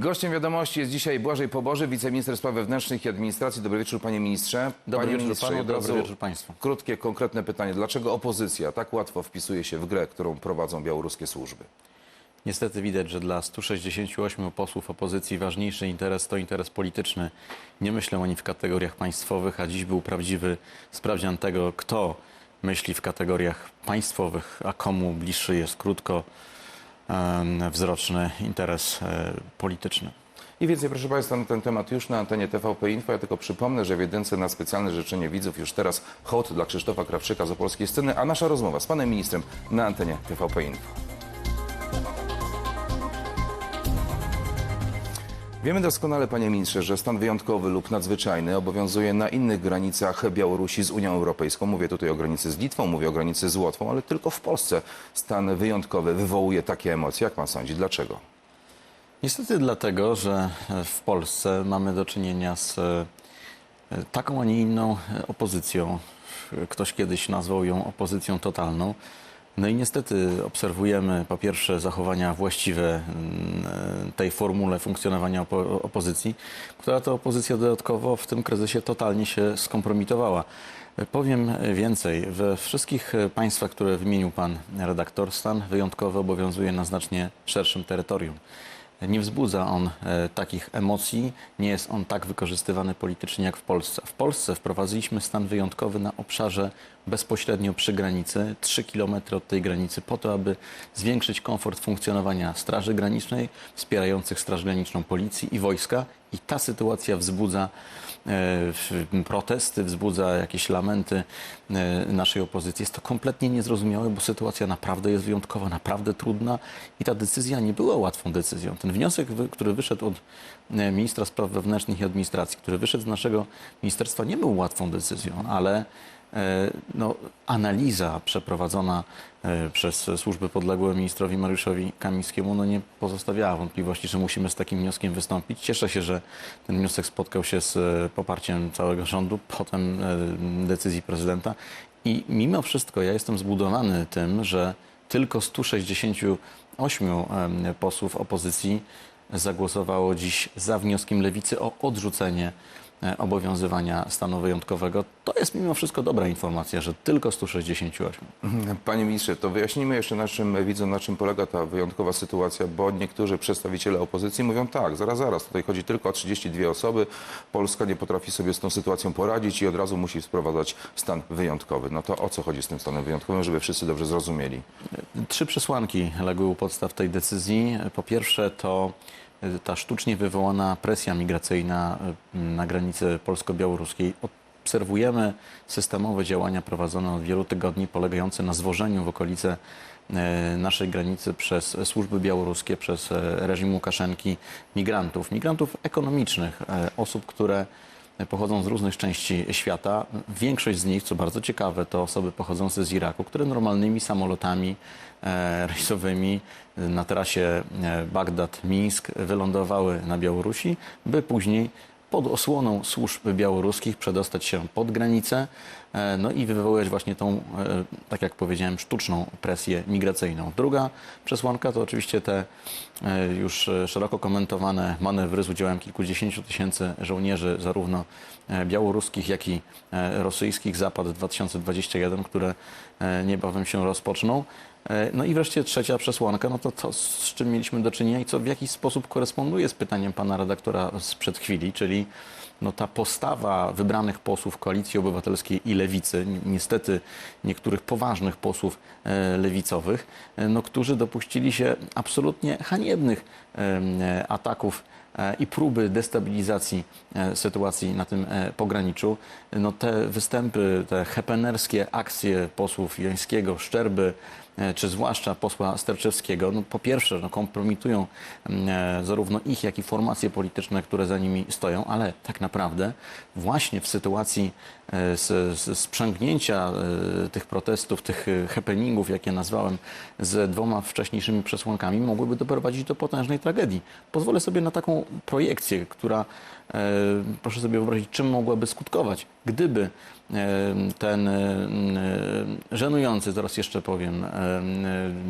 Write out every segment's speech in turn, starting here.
Gościem wiadomości jest dzisiaj Błażej Poboży, wiceminister spraw wewnętrznych i administracji. Dobry wieczór, panie ministrze. Dobry panie wieczór ministrze, panu, dobry wieczór państwu. Krótkie, konkretne pytanie. Dlaczego opozycja tak łatwo wpisuje się w grę, którą prowadzą białoruskie służby? Niestety widać, że dla 168 posłów opozycji ważniejszy interes to interes polityczny. Nie myślą oni w kategoriach państwowych, a dziś był prawdziwy sprawdzian tego, kto myśli w kategoriach państwowych, a komu bliższy jest krótko wzroczny interes e, polityczny. I więcej, proszę Państwa, na ten temat już na antenie TVP Info. Ja tylko przypomnę, że w jedynce na specjalne życzenie widzów już teraz hołd dla Krzysztofa Krawczyka z opolskiej sceny, a nasza rozmowa z panem ministrem na antenie TVP Info. Wiemy doskonale, panie ministrze, że stan wyjątkowy lub nadzwyczajny obowiązuje na innych granicach Białorusi z Unią Europejską. Mówię tutaj o granicy z Litwą, mówię o granicy z Łotwą, ale tylko w Polsce stan wyjątkowy wywołuje takie emocje. Jak pan sądzi? Dlaczego? Niestety dlatego, że w Polsce mamy do czynienia z e, taką, a nie inną e, opozycją. Ktoś kiedyś nazwał ją opozycją totalną. No i niestety obserwujemy po pierwsze zachowania właściwe mm, e, tej formule funkcjonowania opo- opozycji, która to opozycja dodatkowo w tym kryzysie totalnie się skompromitowała. Powiem więcej. We wszystkich państwach, które wymienił pan redaktor, stan wyjątkowy obowiązuje na znacznie szerszym terytorium. Nie wzbudza on e, takich emocji, nie jest on tak wykorzystywany politycznie jak w Polsce. W Polsce wprowadziliśmy stan wyjątkowy na obszarze bezpośrednio przy granicy, 3 km od tej granicy, po to, aby zwiększyć komfort funkcjonowania Straży Granicznej, wspierających Straż Graniczną Policji i wojska. I ta sytuacja wzbudza e, protesty, wzbudza jakieś lamenty e, naszej opozycji. Jest to kompletnie niezrozumiałe, bo sytuacja naprawdę jest wyjątkowa, naprawdę trudna i ta decyzja nie była łatwą decyzją. Ten wniosek, który wyszedł od e, ministra spraw wewnętrznych i administracji, który wyszedł z naszego ministerstwa, nie był łatwą decyzją, ale no, analiza przeprowadzona e, przez służby podległe ministrowi Mariuszowi Kamińskiemu no, nie pozostawiała wątpliwości, że musimy z takim wnioskiem wystąpić. Cieszę się, że ten wniosek spotkał się z e, poparciem całego rządu, potem e, decyzji prezydenta. I mimo wszystko ja jestem zbudowany tym, że tylko 168 em, posłów opozycji zagłosowało dziś za wnioskiem Lewicy o odrzucenie e, obowiązywania stanu wyjątkowego. To jest mimo wszystko dobra informacja, że tylko 168. Panie ministrze, to wyjaśnijmy jeszcze naszym widzom, na czym polega ta wyjątkowa sytuacja, bo niektórzy przedstawiciele opozycji mówią tak, zaraz, zaraz, tutaj chodzi tylko o 32 osoby, Polska nie potrafi sobie z tą sytuacją poradzić i od razu musi sprowadzać stan wyjątkowy. No to o co chodzi z tym stanem wyjątkowym, żeby wszyscy dobrze zrozumieli? Trzy przesłanki legły u podstaw tej decyzji. Po pierwsze to ta sztucznie wywołana presja migracyjna y, na granicy polsko-białoruskiej. Obserwujemy systemowe działania prowadzone od wielu tygodni, polegające na zwożeniu w okolice y, naszej granicy przez służby białoruskie, przez y, reżim Łukaszenki migrantów, migrantów ekonomicznych, osób, które pochodzą z różnych części świata. Większość z nich, co bardzo ciekawe, to osoby pochodzące z Iraku, które normalnymi samolotami e, rejsowymi na trasie e, Bagdad-Mińsk wylądowały na Białorusi, by później pod osłoną służb białoruskich przedostać się pod granicę e, no i wywołać właśnie tą, e, tak jak powiedziałem, sztuczną presję migracyjną. Druga przesłanka to oczywiście te e, już szeroko komentowane manewry z udziałem kilkudziesięciu tysięcy żołnierzy, zarówno białoruskich, jak i rosyjskich, Zapad 2021, które niebawem się rozpoczną. E, No i wreszcie trzecia przesłanka, no to to, z czym mieliśmy do czynienia i co w jakiś sposób koresponduje z pytaniem pana redaktora sprzed chwili, czyli no ta postawa wybranych posłów Koalicji Obywatelskiej i Lewicy, ni- niestety niektórych poważnych posłów e, lewicowych, e, no, którzy dopuścili się absolutnie haniebnych ataków i próby destabilizacji sytuacji na tym pograniczu. No te występy, te hepenerskie akcje posłów Jońskiego, Szczerby, czy zwłaszcza posła Sterczewskiego, no po pierwsze no kompromitują mm, e, zarówno ich, jak i formacje polityczne, które za nimi stoją, ale tak naprawdę właśnie w sytuacji e, sprzęgnięcia e, tych protestów, tych e, happeningów, jak je nazwałem, z dwoma wcześniejszymi przesłankami, mogłyby doprowadzić do potężnej tragedii. Pozwolę sobie na taką projekcję, która, e, proszę sobie wyobrazić, czym mogłaby skutkować. Gdyby e, ten żenujący, zaraz jeszcze powiem,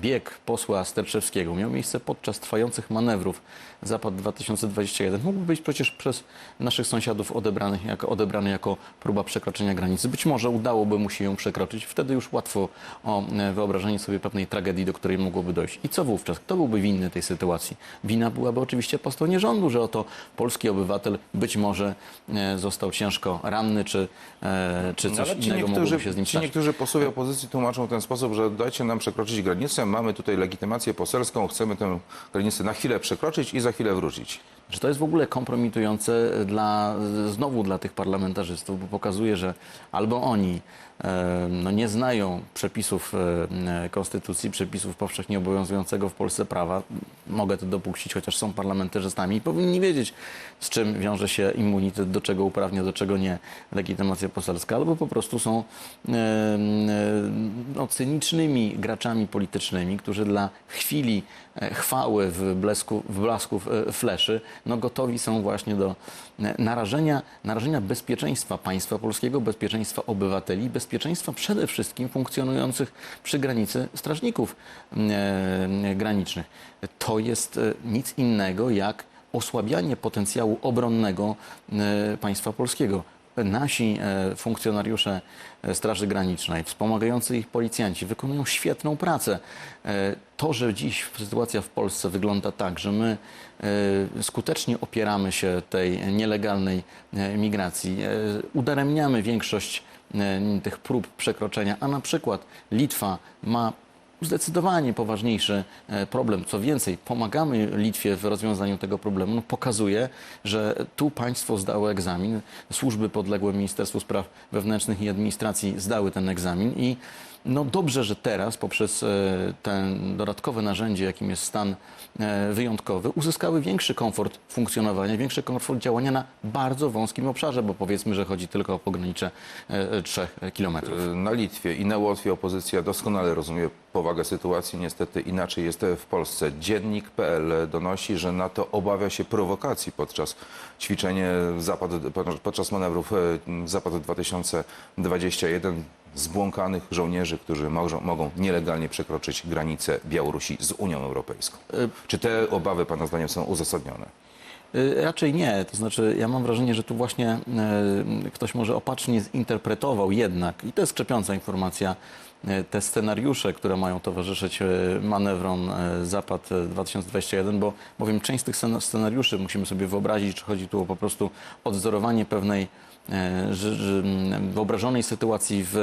bieg posła Sterczewskiego miał miejsce podczas trwających manewrów Zapad 2021, mógłby być przecież przez naszych sąsiadów odebrany jako, odebrany jako próba przekroczenia granicy. Być może udałoby mu się ją przekroczyć. Wtedy już łatwo o e, wyobrażenie sobie pewnej tragedii, do której mogłoby dojść. I co wówczas? Kto byłby winny tej sytuacji? Wina byłaby oczywiście po stronie rządu, że oto polski obywatel być może e, został ciężko ranny, czy, e, czy No, coś ci innego mogłoby się z nim ci stać. niektórzy posłowie opozycji tłumaczą w ten sposób, że dajcie nam przekroczyć granicę, mamy tutaj legitymację poselską, chcemy tę granicę na chwilę przekroczyć i za chwilę wrócić. Że to jest w ogóle kompromitujące dla, znowu dla tych parlamentarzystów, bo pokazuje, że albo oni e, no, nie znają przepisów e, konstytucji, przepisów powszechnie obowiązującego w Polsce prawa, mogę to dopuścić, chociaż są parlamentarzystami i powinni wiedzieć, z czym wiąże się immunitet, do czego uprawnia, do czego nie legitymacja poselska, albo po prostu są e, e, no, cynicznymi graczami politycznymi, którzy dla chwili e, chwały w, blesku, w blasku e, fleszy, no gotowi są właśnie do e, narażenia, narażenia bezpieczeństwa państwa polskiego, bezpieczeństwa obywateli, bezpieczeństwa przede wszystkim funkcjonujących przy granicy strażników e, granicznych. To jest e, nic innego jak osłabianie potencjału obronnego e, państwa polskiego nasi e, funkcjonariusze e, Straży Granicznej, wspomagający ich policjanci wykonują świetną pracę. E, To, że dziś sytuacja w Polsce wygląda tak, że my skutecznie opieramy się tej nielegalnej migracji, udaremniamy większość tych prób przekroczenia, a na przykład Litwa ma zdecydowanie poważniejszy e, problem. Co więcej, pomagamy Litwie w rozwiązaniu tego problemu. No, pokazuje, że tu państwo zdało egzamin. Służby podległe Ministerstwu Spraw Wewnętrznych i Administracji zdały ten egzamin i no dobrze, że teraz poprzez e, ten dodatkowe narzędzie, jakim jest stan e, wyjątkowy, uzyskały większy komfort funkcjonowania, większy komfort działania na bardzo wąskim obszarze, bo powiedzmy, że chodzi tylko o pogranicze 3 kilometrów. Na Litwie i na Łotwie opozycja doskonale rozumie powagę sytuacji. Niestety inaczej jest w Polsce. Dziennik.pl donosi, że NATO obawia się prowokacji podczas ćwiczenia Zapad, podczas manewrów e, Zapad 2021 zbłąkanych żołnierzy, którzy mogą, mogą nielegalnie przekroczyć granicę Białorusi z Unią Europejską. Czy te obawy Pana zdaniem są uzasadnione? Y, Raczej nie. To znaczy, ja mam wrażenie, że tu właśnie y, ktoś może opacznie zinterpretował jednak, i to jest krzepiąca informacja, te scenariusze, które mają towarzyszyć manewrom Zapad y, 2021, bo bowiem część z tych scen- scenariuszy musimy sobie wyobrazić, czy chodzi tu o po prostu odzorowanie pewnej e, wyobrażonej sytuacji w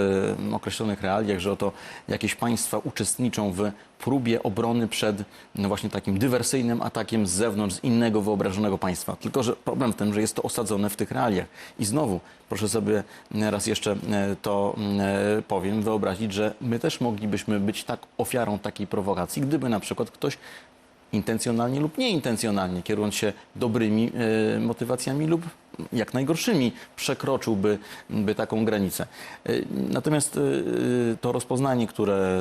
określonych realiach, że oto jakieś państwa uczestniczą w próbie obrony przed no właśnie takim dywersyjnym atakiem z zewnątrz, z innego wyobrażonego państwa. Tylko, że problem w tym, że jest to osadzone w tych realiach. I znowu, proszę sobie raz jeszcze e, to e, powiem, wyobrazić, że my też moglibyśmy być tak ofiarą takiej prowokacji, gdyby na przykład ktoś intencjonalnie lub nieintencjonalnie, kierując się dobrymi e, motywacjami lub jak najgorszymi, przekroczyłby by taką granicę. E, Natomiast e, to rozpoznanie, które,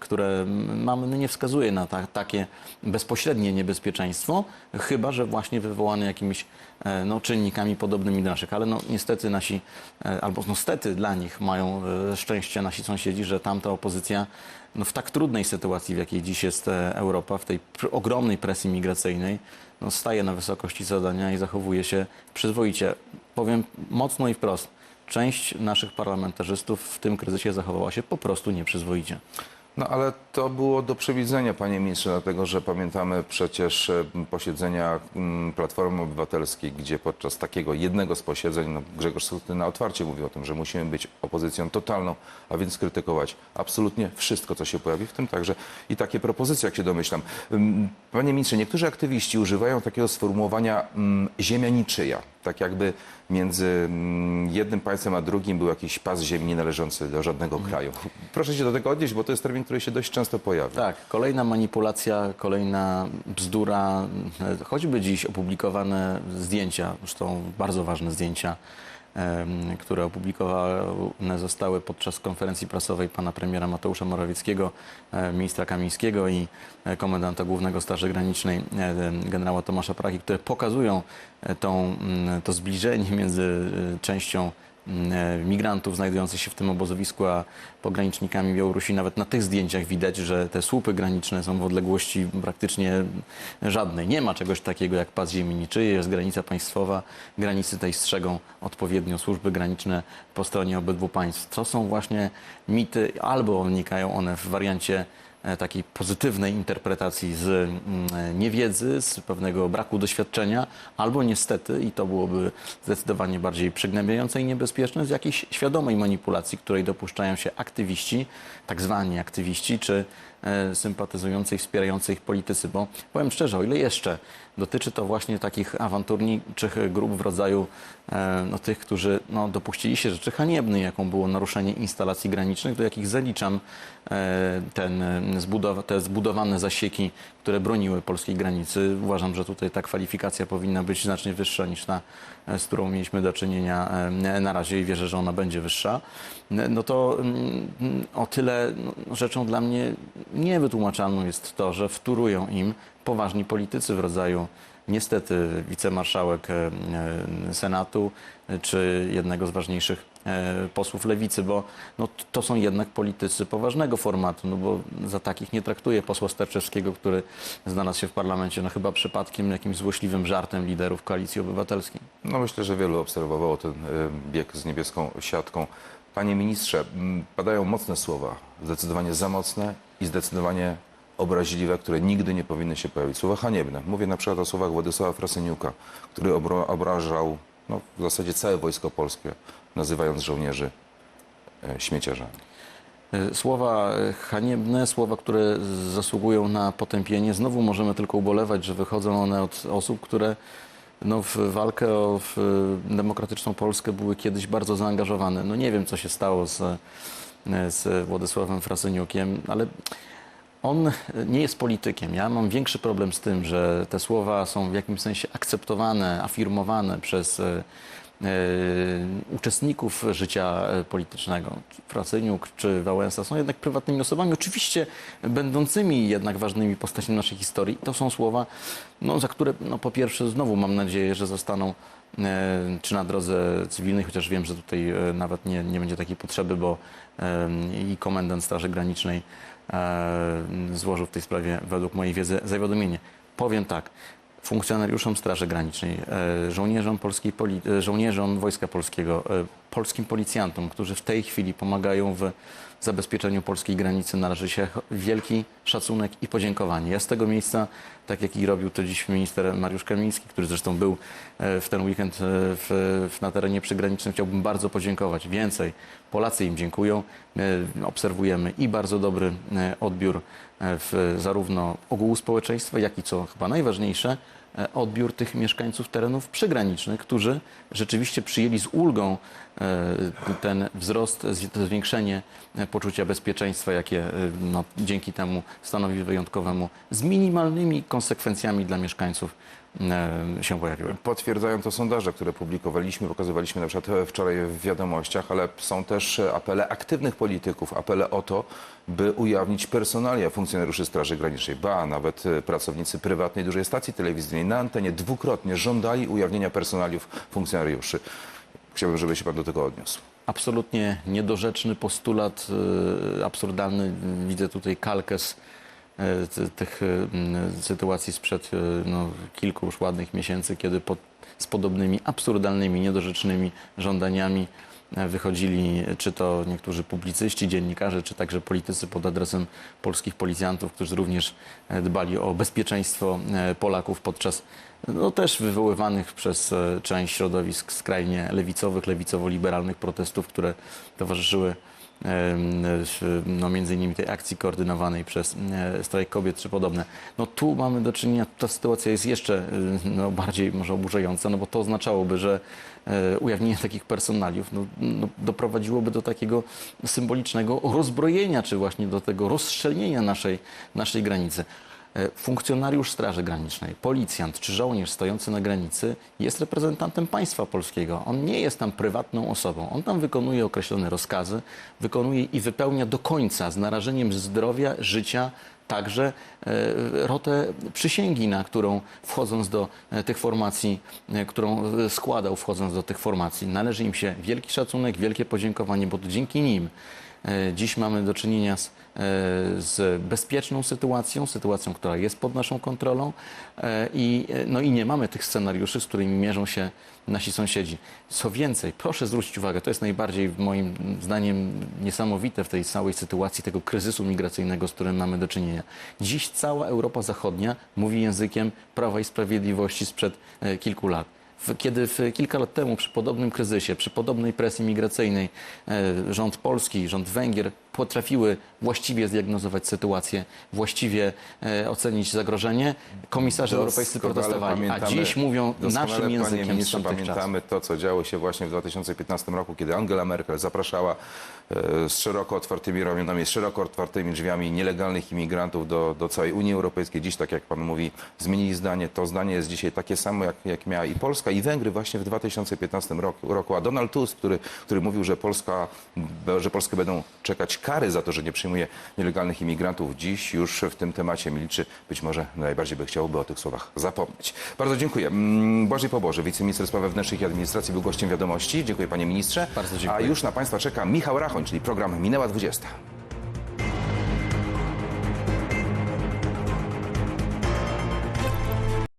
które mamy, no nie wskazuje na ta, takie bezpośrednie niebezpieczeństwo, chyba że właśnie wywołane jakimiś e, no, czynnikami podobnymi do naszych. Ale no, niestety nasi, e, albo no, stety dla nich mają e, szczęście nasi sąsiedzi, że tamta opozycja no, w tak trudnej sytuacji, w jakiej dziś jest Europa, w tej ogromnej presji migracyjnej, no, staje na wysokości zadania i zachowuje się przyzwoicie. Powiem mocno i wprost. Część naszych parlamentarzystów w tym kryzysie zachowała się po prostu nieprzyzwoicie. No ale to było do przewidzenia, panie ministrze, dlatego że pamiętamy przecież e, posiedzenia mm, Platformy Obywatelskiej, gdzie podczas takiego jednego z posiedzeń no, Grzegorz Schetyna otwarcie mówił o tym, że musimy być opozycją totalną, a więc krytykować absolutnie wszystko, co się pojawi, w tym także i takie propozycje, jak się domyślam. Panie ministrze, niektórzy aktywiści używają takiego sformułowania mm, ziemia niczyja, tak jakby między mm, jednym państwem a drugim był jakiś pas ziemi nienależący do żadnego kraju. Proszę się do tego odnieść, bo to jest termin, który się dość często pojawia. Tak, kolejna manipulacja, kolejna bzdura, e, choćby dziś opublikowane zdjęcia, zresztą bardzo ważne zdjęcia które opublikowane zostały podczas konferencji prasowej pana premiera Mateusza Morawieckiego, e, ministra Kamińskiego i e, komendanta głównego Straży Granicznej e, generała Tomasza Prachy, które pokazują tą, mm, to zbliżenie między częścią migrantów znajdujących się w tym obozowisku, a pogranicznikami Białorusi. Nawet na tych zdjęciach widać, że te słupy graniczne są w odległości praktycznie żadnej. Nie ma czegoś takiego jak pas ziemi niczyjej, jest granica państwowa. Granicy tej strzegą odpowiednio służby graniczne po stronie obydwu państw. To są właśnie mity, albo wnikają one w wariancie e, takiej pozytywnej interpretacji z mm, e, niewiedzy, z pewnego braku doświadczenia, albo niestety, i to byłoby zdecydowanie bardziej przygnębiające i niebezpieczne, z jakiejś świadomej manipulacji, której dopuszczają się aktywiści, tak zwani aktywiści, czy e, sympatyzujący i wspierający ich politycy, bo powiem szczerze, o ile jeszcze dotyczy to właśnie takich awanturniczych grup w rodzaju e, no, tych, którzy no, dopuścili się rzeczy haniebnej, jaką było naruszenie instalacji granicznych, do jakich zaliczam e, ten, zbudowa- te zbudowane zasieki, które broniły polskiej granicy. Uważam, że tutaj ta kwalifikacja powinna być znacznie wyższa niż ta, e, z którą mieliśmy do czynienia na razie i wierzę, że ona będzie wyższa. No to mm, o tyle no, rzeczą dla mnie niewytłumaczalną jest to, że wtórują im poważni politycy w rodzaju niestety wicemarszałek e, Senatu e, czy jednego z ważniejszych e, posłów lewicy, bo no, to są jednak politycy poważnego formatu, no bo za takich nie traktuję posła Sterczewskiego, który znalazł się w parlamencie, no chyba przypadkiem jakimś złośliwym żartem liderów Koalicji Obywatelskiej. No myślę, że wielu obserwowało ten bieg z niebieską siatką. Panie ministrze, padają mocne słowa, zdecydowanie za mocne i zdecydowanie obraźliwe, które nigdy nie powinny się pojawić. Słowa haniebne. Mówię na przykład o słowach Władysława Frasyniuka, który obrażał no, w zasadzie całe wojsko polskie, nazywając żołnierzy e, śmieciarzami. E, Słowa e, haniebne, słowa, które zasługują na potępienie. Znowu możemy tylko ubolewać, że wychodzą one od osób, które no, w walkę o w e, demokratyczną Polskę były kiedyś bardzo zaangażowane. No nie wiem, co się stało z, e, z Władysławem Frasyniukiem, ale on nie jest politykiem. Ja mam większy problem z tym, że te słowa są w jakimś sensie akceptowane, afirmowane przez e, uczestników życia e, politycznego. Frasyniuk czy Wałęsa są jednak prywatnymi osobami, oczywiście będącymi jednak ważnymi postaciami naszej historii. To są słowa, no, za które no, po pierwsze znowu mam nadzieję, że zostaną e, czy na drodze cywilnej, chociaż wiem, że tutaj e, nawet nie, nie będzie takiej potrzeby, bo e, i komendant Straży Granicznej e, złożył w tej sprawie, według mojej wiedzy, zawiadomienie. Powiem tak, funkcjonariuszom Straży Granicznej, e, żołnierzom, polskiej e, żołnierzom Wojska Polskiego, e, polskim policjantom, którzy w tej chwili pomagają w zabezpieczeniu polskiej granicy, należy się wielki szacunek i podziękowanie. Ja z tego miejsca, tak jak i robił to dziś minister Mariusz Kamiński, który zresztą był e, w ten weekend e, w, na terenie przygranicznym, chciałbym bardzo podziękować. Więcej, Polacy im dziękują. Obserwujemy i bardzo dobry e, odbiór w zarówno ogółu społeczeństwa, jak i co chyba najważniejsze, odbiór tych mieszkańców terenów przygranicznych, którzy rzeczywiście przyjęli z ulgą e, ten wzrost, zwiększenie e, poczucia bezpieczeństwa, jakie e, no, dzięki temu stanowi wyjątkowemu, z minimalnymi konsekwencjami dla mieszkańców e, się pojawiły. Potwierdzają to sondaże, które publikowaliśmy, pokazywaliśmy na przykład e, wczoraj w wiadomościach, ale są też e, apele aktywnych polityków, apele o to, by ujawnić personalia funkcjonariuszy Straży Granicznej. Ba, nawet e, pracownicy prywatnej dużej stacji telewizyjnej na antenie dwukrotnie żądali ujawnienia personaliów funkcjonariuszy. Chciałbym, żeby się pan do tego odniósł. absolutnie niedorzeczny postulat, e, absurdalny. Widzę tutaj kalkę z e, tych e, m, sytuacji sprzed e, no, kilku już ładnych miesięcy, kiedy pod, z podobnymi absurdalnymi, niedorzecznymi żądaniami e, wychodzili czy to niektórzy publicyści, dziennikarze, czy także politycy pod adresem polskich policjantów, którzy również dbali o bezpieczeństwo Polaków podczas no, też wywoływanych przez część środowisk skrajnie lewicowych, lewicowo-liberalnych protestów, które towarzyszyły no, między innymi tej akcji koordynowanej przez e, strajk kobiet czy podobne. No tu mamy do czynienia, ta sytuacja jest jeszcze e, no, bardziej może oburzająca, no bo to oznaczałoby, że e, ujawnienie takich personaliów no, no, doprowadziłoby do takiego symbolicznego rozbrojenia, czy właśnie do tego rozszczelnienia naszej, naszej granicy. E, Funkcjonariusz Straży Granicznej, policjant czy żołnierz stojący na granicy jest reprezentantem państwa polskiego. On nie jest tam prywatną osobą. On tam wykonuje określone rozkazy, wykonuje i wypełnia do końca z narażeniem zdrowia, życia, także e, rotę przysięgi, na którą wchodząc do e, tych formacji, którą składał wchodząc do tych formacji. Należy im się wielki szacunek, wielkie podziękowanie, bo to dzięki nim dziś mamy do czynienia z, z bezpieczną sytuacją, sytuacją, która jest pod naszą kontrolą e, i, e, no i nie mamy tych scenariuszy, z którymi mierzą się nasi sąsiedzi. Co więcej, proszę zwrócić uwagę, to jest najbardziej moim zdaniem niesamowite w tej całej sytuacji tego kryzysu migracyjnego, z którym mamy do czynienia. Dziś cała Europa Zachodnia mówi językiem Prawa i Sprawiedliwości sprzed e, kilku lat. Kiedy w, kilka lat temu przy podobnym kryzysie, przy podobnej presji migracyjnej e, rząd polski, rząd Węgier potrafiły właściwie zdiagnozować sytuację, właściwie e, ocenić zagrożenie, komisarze europejscy protestowali, a dziś mówią naszym językiem Panie ministrze, pamiętamy to, co działo się właśnie w 2015 roku, kiedy Angela Merkel zapraszała e, z szeroko otwartymi ramionami, z szeroko otwartymi drzwiami nielegalnych imigrantów do, do całej Unii Europejskiej. Dziś, tak jak Pan mówi, zmienili zdanie. To zdanie jest dzisiaj takie samo, jak, jak miała i Polska, i Węgry właśnie w 2015 roku. roku. A Donald Tusk, który, który mówił, że, Polska, że Polskę będą czekać kary za to, że nie przyjmuje nielegalnych imigrantów, dziś już w tym temacie milczy. Być może najbardziej by chciałby o tych słowach zapomnieć. Bardzo dziękuję. Mm, Błażej Poboże, wiceminister spraw wewnętrznych i administracji, był gościem wiadomości. Dziękuję panie ministrze. Bardzo dziękuję. A już na państwa czeka Michał Rachoń, czyli program Minęła 20.